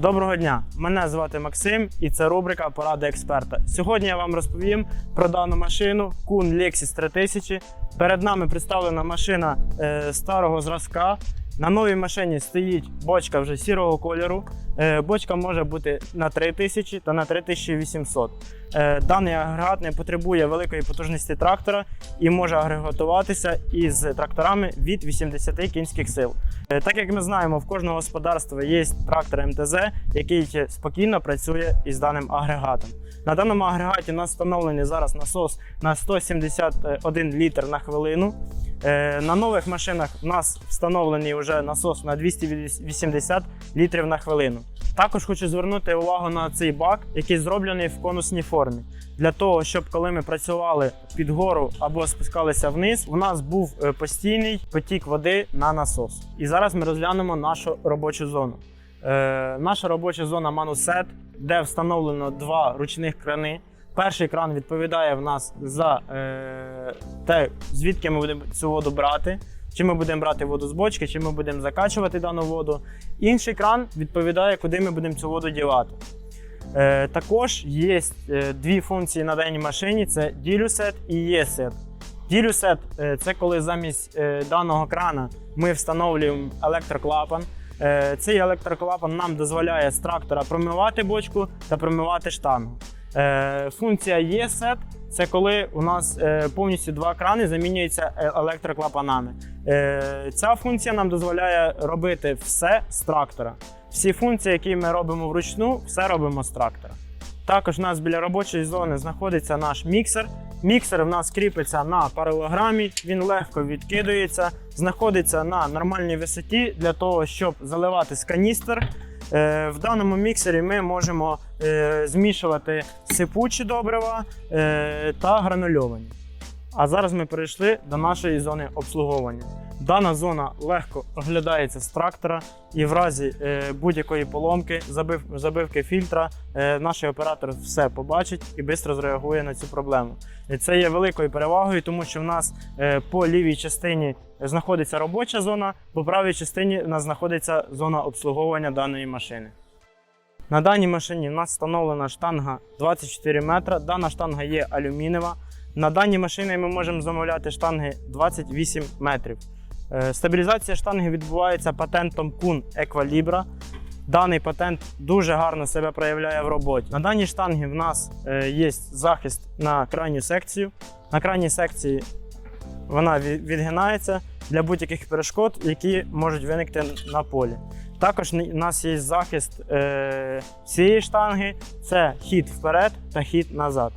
Доброго дня! Мене звати Максим і це рубрика Поради експерта. Сьогодні я вам розповім про дану машину Kun Lexus 3000. Перед нами представлена машина е, старого зразка. На новій машині стоїть бочка вже сірого кольору. Е, бочка може бути на 3000 та на 3800. Е, даний агрегат не потребує великої потужності трактора і може агрегатуватися із тракторами від 80 кінських сил. Е, Так як ми знаємо, в кожного господарства є трактор МТЗ, який спокійно працює із даним агрегатом. На даному агрегаті у нас встановлений зараз насос на 171 літр на хвилину. Е, На нових машинах у нас встановлений вже насос на 280 літрів на хвилину. Також хочу звернути увагу на цей бак, який зроблений в конусній формі. Для того, щоб коли ми працювали під гору або спускалися вниз, у нас був е, постійний потік води на насос. І зараз ми розглянемо нашу робочу зону. Е, наша робоча зона Манусет, де встановлено два ручних крани. Перший кран відповідає в нас за е, те, звідки ми будемо цю воду брати. Чи ми будемо брати воду з бочки, чи ми будемо закачувати дану воду. Інший кран відповідає, куди ми будемо цю воду дівати. Е, також є е, дві функції на даній машині: це ділюсет і ЄСет. Ділюсет е, це коли замість е, даного крана ми встановлюємо електроклапан. Цей електроклапан нам дозволяє з трактора промивати бочку та промивати штангу. Е, Функція ЄСет це коли у нас е, повністю два крани замінюються е, електроклапанами. Ця функція нам дозволяє робити все з трактора. Всі функції, які ми робимо вручну, все робимо з трактора. Також у нас біля робочої зони знаходиться наш міксер. Міксер в нас кріпиться на паралограмі, він легко відкидується, знаходиться на нормальній висоті для того, щоб заливати з каністр. Е, В даному міксері ми можемо е, змішувати сипучі добрива е, та гранульовані. А зараз ми перейшли до нашої зони обслуговування. Дана зона легко оглядається з трактора, і в разі е, будь-якої поломки, забив, забивки фільтра, е, наш оператор все побачить і швидко зреагує на цю проблему. Це є великою перевагою, тому що в нас е, по лівій частині знаходиться робоча зона, по правій частині у нас знаходиться зона обслуговування даної машини. На даній машині в нас встановлена штанга 24 метра. Дана штанга є алюмінієва. На даній машині ми можемо замовляти штанги 28 метрів. Е, Стабілізація штанги відбувається патентом Kun Equalibra. Даний патент дуже гарно себе проявляє в роботі. На даній штангі в нас е, є захист на крайню секцію. На крайній секції вона відгинається для будь-яких перешкод, які можуть виникти на полі. Також у нас є захист е, цієї штанги це хід вперед та хід назад.